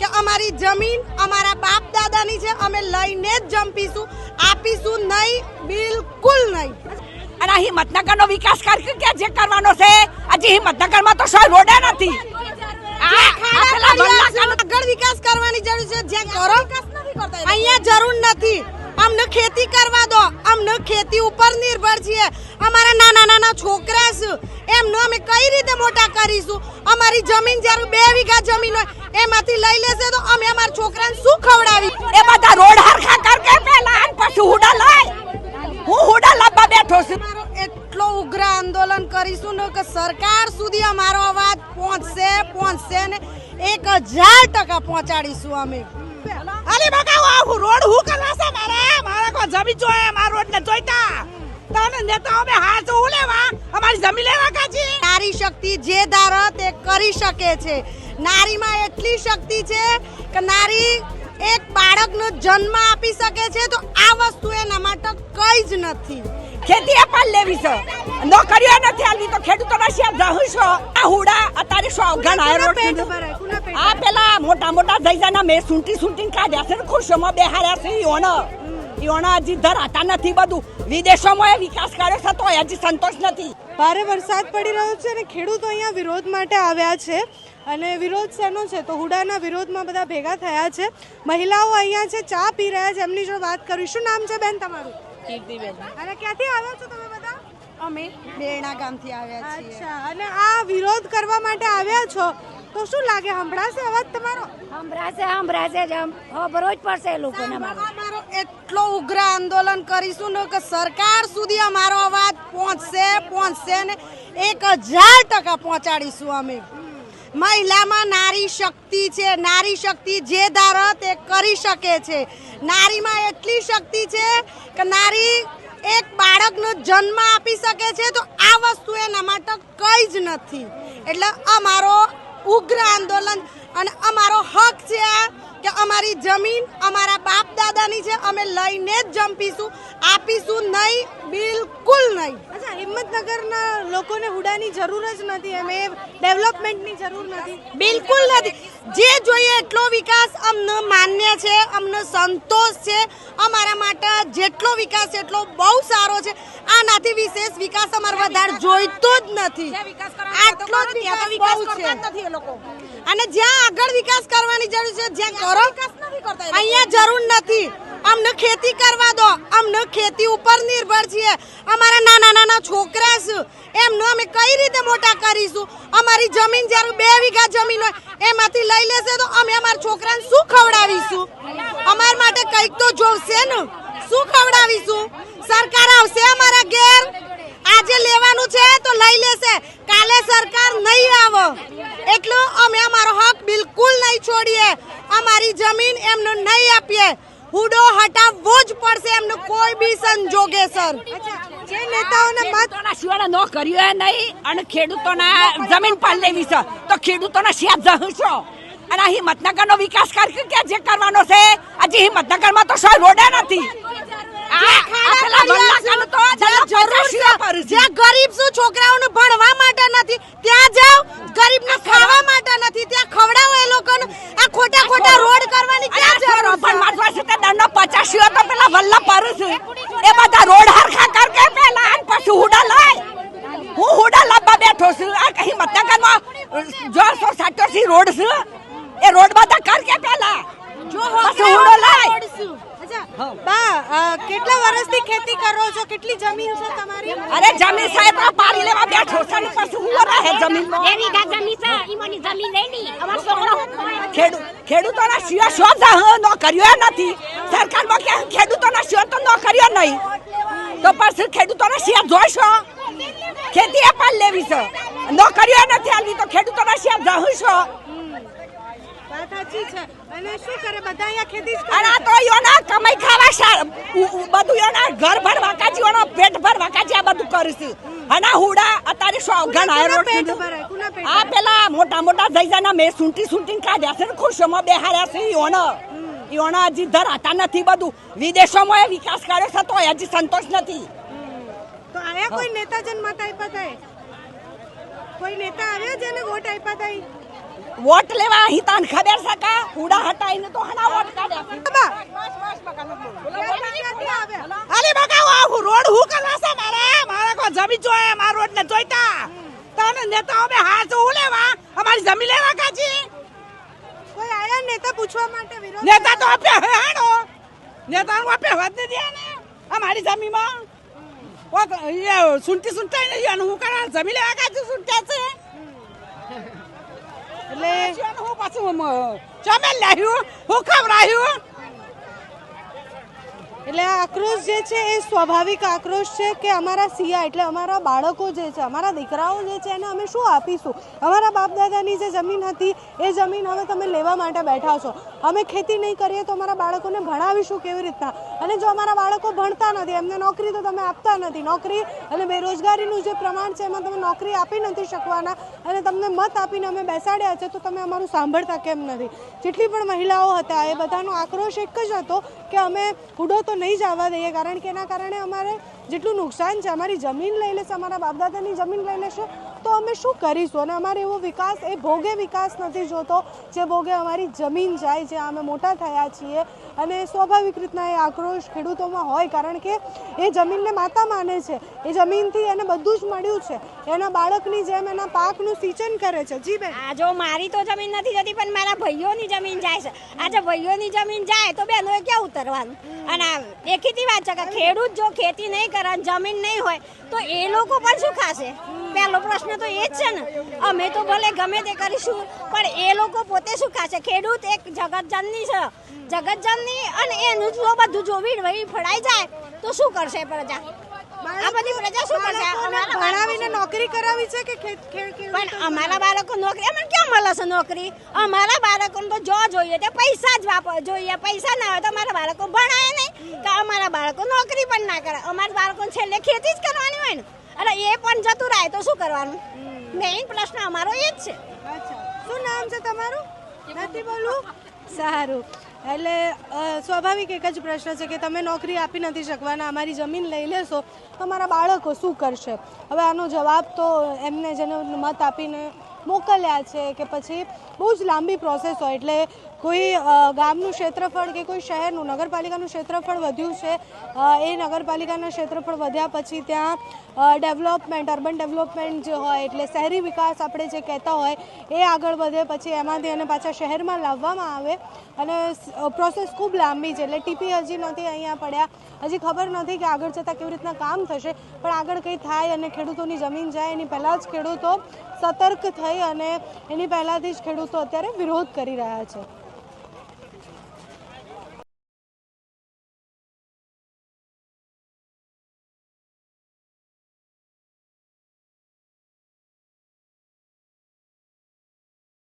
કે અમારી જમીન અમારા બાપ દાદાની છે અમે લઈને જ જંપીશું આપીશું નહીં બિલકુલ નહીં. અને આ હિંમતનગરનો વિકાસ કાર્ય ક્યાં જે કરવાનો છે? હજી હિંમતનગરમાં તો સો રોડે નથી. આગળ વિકાસ કરવાની જરૂર છે. જે કરો અહીંયા જરૂર નથી. અમને ખેતી કરવા દો. અમને ખેતી ઉપર નિર્ભર છીએ. અમારા નાના નાના છોકરા છે. એમનો અમે કઈ રીતે મોટા કરીશું? અમારી જમીન જ્યારે બે વીઘા જમીન હોય એમાંથી લઈ લેશે તો અમે અમારા છોકરાને શું ખવડાવી એ બધા રોડ હરખા કરકે પેલા પછી હુડા લાય હું હુડા લાવવા બેઠો છું. એટલો ઉગ્ર આંદોલન કરીશું ને કે સરકાર સુધી અમારો અવાજ પહોંચશે પહોંચશે ને એક હજાર ટકા પહોંચાડીશું અમે. અલી બકા હું રોડ હું કરવા છે મારે મારે કોઈ જમીન જોઈએ મારા રોડ ને જોઈતા. તને નેતાઓ બે હાથ હું લેવા? અમારી જમીન લેવા કાચી? નારી શક્તિ જે ધારો તે કરી શકે છે. નારીમાં એટલી શક્તિ છે કે નારી એક બાળકનો જન્મ આપી શકે છે તો આ વસ્તુ એના માટે કઈ જ નથી. ખેતી પણ લેવી છે. નોકરીઓ નથી આલવી તો ખેડૂતોના શેર રહું છો? આ હુડા અત્યારે સો રોડ આ પેલા મોટા મોટા જઈજાના મેં સૂંટી સૂંટીને કાઢ્યા છે ને બેહાર્યા બેહાડ્યા છે ઈઓનો ઈઓનો હજી ધરાતા નથી બધું. વિદેશોમાં એ વિકાસ કર્યો છે તોય હજી સંતોષ નથી. ભારે વરસાદ પડી રહ્યો છે અને ખેડૂતો અહીંયા વિરોધ માટે આવ્યા છે. અને વિરોધ શેનો છે? તો હુડાના વિરોધમાં બધા ભેગા થયા છે. મહિલાઓ અહીંયા છે ચા પી રહ્યા છે. એમની જોડે વાત કરીશું નામ છે બેન તમારું? અને ક્યાંથી આવ્યા છો તમે બધા? અમે બેરણા ગામથી આવ્યા છીએ. અચ્છા. અને આ વિરોધ કરવા માટે આવ્યા છો? તો શું લાગે? સંભળાશે અવાજ તમારો? હંભરાશે હંભરાશે જ. આમ ખબર જ પડશે એ લોકોને એટલો ઉગ્ર આંદોલન કરીશું ને કે સરકાર સુધી અમારો અવાજ પહોંચશે પહોંચશે ને એક હજાર ટકા પહોંચાડીશું અમે. મહિલામાં નારી શક્તિ છે, નારી શક્તિ જે ધારો તે કરી શકે છે. નારીમાં એટલી શક્તિ છે કે નારી એક બાળકનો જન્મ આપી શકે છે તો આ વસ્તુ એના માટે કંઈ જ નથી. એટલે અમારો ઉગ્ર આંદોલન અને અમારો હક છે કે અમારી જમીન, અમારા બાપ છે. અમે લઈને જ જંપીશું. આપીશું નહીં બિલકુલ નહીં. અચ્છા હિંમતનગરના લોકોને હુડાની જરૂર જ નથી એમ એ ડેવલપમેન્ટની જરૂર નથી. બિલકુલ નથી. જે જોઈએ એટલો વિકાસ અમને માન્ય છે અમને સંતોષ છે. અમારા માટે જેટલો વિકાસ છે એટલો બહુ સારો છે. આનાથી વિશેષ વિકાસ અમારે વધારે જોઈતો જ નથી. આટલો જ વિકાસ બહુ છે. અને જ્યાં આગળ વિકાસ કરવાની જરૂર છે જ્યાં કરો અહીંયા જરૂર નથી. અમને ખેતી કરવા દો. અમને ખેતી ઉપર નિર્ભર છીએ. અમારા નાના નાના છોકરા છે. એમનો અમે કઈ રીતે મોટા કરીશું? અમારી જમીન જ્યારે બે વીઘા જમીન હોય એમાંથી લઈ લેશે તો અમે અમારા છોકરાને શું ખવડાવીશું? અમારા માટે કંઈક તો જોશે ને. શું ખવડાવીશું? સરકાર આવશે અમારા ઘેર? આજે લેવાનું છે તો લઈ લેશે. કાલે સરકાર નહીં આવો. એટલું અમે અમારો હક બિલકુલ નહીં છોડીએ. અમારી જમીન એમને નહીં આપીએ. હુડો હટાવવો જ પડશે એમને કોઈ બી સંજોગે સર. જે નેતાઓને મત ખેડૂતોના સિવાય નોકરીઓ એ નહીં અને ખેડૂતોના જમીન પર લેવી છે. તો ખેડૂતોના શેર જવું છો અને અહીં હિંમતનગરનો વિકાસ કાર્ય ક્યાં જે કરવાનો છે? આજે હિંમતનગરમાં તો સર રોડે નથી આ- આ પેલા વલ્લાકાનું તો જ્યાં જરૂર પર છે. છે. જ્યાં ગરીબ શું છોકરાઓને ભણવા માટે નથી. ત્યાં જાવ ગરીબને ખાવા માટે નથી. ત્યાં ખવડાવો એ લોકોને. આ ખોટા ખોટા રોડ કરવાની ક્યાં જરૂર છે? પણ મારા પાસે તો દંડો પચાસીઓ તો પેલા વલ્લા પર છે. એ બધા રોડ હરખા કર કે પેલા અને પછી હુડા લાય હું હુડા લાવવા બેઠો છું. આ કઈ મતનગરમાં જોરસો સાટોસી રોડ છે. એ રોડ બધા કર કે પેલા. જો હુડો લાય બા કેટલા વર્ષથી ખેતી કરો છો? કેટલી જમીન છે તમારી? અરે જમીન સાહેબ આ પાડી લેવા બેઠો છે. ને પછી હું રહે જમીન? બે ગા જમીન છે? ઈમોની જમીન લેની અમાર છોકરો ખેડૂત ખેડૂતોના સિવાય શો જા કર્યો નથી. સરકારમાં કે ખેડૂતોના સિવા તો નોકરીઓ નહીં. તો પછી ખેડૂતોના સિવા જોઈશો? ખેતી એ લેવી છે. નોકરીઓ નથી આલવી તો ખેડૂતોના સિવા જવું છો વાત સાચી છે. અને શું કરે? બધા અહીંયા ખેતી જ કરે આ તો યોના કમાઈ ખાવા બધું યોના ઘર ભરવા કાજી યોનો પેટ કાજી આ બધું કરીશું. અને હુડા અત્યારે સો ઘણા રોડ પેટ ભરાય? આ પેલા મોટા મોટા જઈજાના મેં સુંટી સુંટીને કાઢ્યા છે ને ખુરશીઓમાં બેહાડ્યા છે ઈઓનો ઈઓનો હજી ધરાતા નથી બધું. વિદેશોમાં એ વિકાસ કર્યો છે તો હજી સંતોષ નથી. તો આયા કોઈ નેતા જન મત આપ્યા થાય કોઈ નેતા આવ્યા જેને વોટ આપ્યા થાય વોટ લેવા અહીં તાન ખબર છે કા? હુડા હટાઈને તો હના વોટ કાઢ્યા. અરે બગાવો આ રોડ હું કરવા છે મારા? મારા કો જમી જોયે મારા રોડ ને જોઈતા. તને નેતાઓ બે હાથ હું લેવા? અમારી જમી લેવા કાજી કોઈ આયા નેતા પૂછવા માટે વિરોધ નેતા તો આપે હે હાડો નેતા નું આપે વાત દે ને? અમારી જમીનમાં? ઓ એ સુનતી સુનતા નહીં હું કરા? જમી લેવા કાજી સુનતા છે? એટલે હું પાછું ચમે લાવ્યું હું ખવડાવ્યું એટલે આક્રોશ જે છે એ સ્વાભાવિક આક્રોશ છે કે અમારા સિયા એટલે અમારા બાળકો જે છે અમારા દીકરાઓ જે છે એને અમે શું આપીશું? અમારા બાપ દાદાની જે જમીન હતી એ જમીન હવે તમે લેવા માટે બેઠા છો. અમે ખેતી નહીં કરીએ તો અમારા બાળકોને ભણાવીશું કેવી રીતના? અને જો અમારા બાળકો ભણતા નથી, એમને નોકરી તો તમે આપતા નથી. નોકરી અને બેરોજગારીનું જે પ્રમાણ છે, એમાં તમે નોકરી આપી નથી શકવાના અને તમને મત આપીને અમે બેસાડ્યા છે, તો તમે અમારું સાંભળતા કેમ નથી? જેટલી પણ મહિલાઓ હતા, એ બધાનો આક્રોશ એક જ હતો કે અમે હુડો તો નહીં જવા દઈએ, કારણ કે એના કારણે અમારે જેટલું નુકસાન છે, અમારી જમીન લઈ લેશે, અમારા બાપદાદાની જમીન લઈ લેશે તો અમે શું કરીશું? અને અમારે એવો વિકાસ, એ ભોગે વિકાસ નથી જોતો, જે ભોગે અમારી જમીન જાય, જે અમે મોટા થયા છીએ. અને સ્વાભાવિક રીતના એ આક્રોશ ખેડૂતોમાં હોય, કારણ કે એ જમીનને માતા માને છે. એ જમીનથી એને બધું જ મળ્યું છે. એના બાળકની જેમ એના પાકનું સિંચન કરે છે. જી બેન. આ જો મારી તો જમીન નથી જતી, પણ મારા ભાઈઓની જમીન જાય છે. આજે ભાઈઓની જમીન જાય, તો બેનોએ ક્યાં ઉતરવાનું? અને દેખીતી વાત છે કે ખેડૂત જો ખેતી નહીં કરે જમીન નહીં હોય, તો એ લોકો પણ શું ખાશે? પહેલો પ્રશ્ન તો એ જ છે ને. અમે તો ભલે ગમે તે કરીશું પણ એ લોકો પોતે શું ખાશે? ખેડૂત એક જગતજનની છે. જગતજનની અને એનું જો બધું જોવી વહી ફળાઈ જાય તો શું કરશે પ્રજા? આ બધી પ્રજા શું કરશે? ભણાવીને નોકરી કરાવી છે કે પણ અમારા બાળકો નોકરી અમને ક્યાં મળે છે નોકરી? અમારા બાળકોને તો જો જોઈએ તે પૈસા જ વાપર જોઈએ પૈસા ના હોય તો અમારા બાળકો ભણાય નહીં. કે અમારા બાળકો નોકરી પણ ના કરે. અમારા બાળકોને છેલ્લે ખેતી જ કરવાની હોય ને. અને એ પણ જતું રહે તો શું કરવાનું? મેઇન પ્રશ્ન અમારો એ જ છે. શું નામ છે તમારું? નથી બોલવું? સારું. એટલે સ્વાભાવિક એક જ પ્રશ્ન છે કે તમે નોકરી આપી નથી શકવાના અમારી જમીન લઈ લેશો તો મારા બાળકો શું કરશે? હવે આનો જવાબ તો એમને જેને મત આપીને મોકલ્યા છે કે પછી બહુ જ લાંબી પ્રોસેસ હોય એટલે કોઈ ગામનું ક્ષેત્રફળ કે કોઈ શહેરનું, નગરપાલિકાનું ક્ષેત્રફળ વધ્યું છે એ નગરપાલિકાના ક્ષેત્રફળ વધ્યા પછી ત્યાં ડેવલપમેન્ટ, અર્બન ડેવલપમેન્ટ જે હોય, એટલે શહેરી વિકાસ આપણે જે કહેતા હોય, એ આગળ વધે પછી એમાંથી એને પાછા શહેરમાં લાવવામાં આવે. અને પ્રોસેસ ખૂબ લાંબી છે, એટલે ટીપી હજી નથી અહીંયા પડ્યા. હજી ખબર નથી કે આગળ જતાં કેવી રીતના કામ થશે, પણ આગળ કંઈ થાય અને ખેડૂતોની જમીન જાય, એની પહેલાં જ ખેડૂતો સતર્ક થઈ અને એની પહેલાંથી જ ખેડૂતો અત્યારે વિરોધ કરી રહ્યા છે.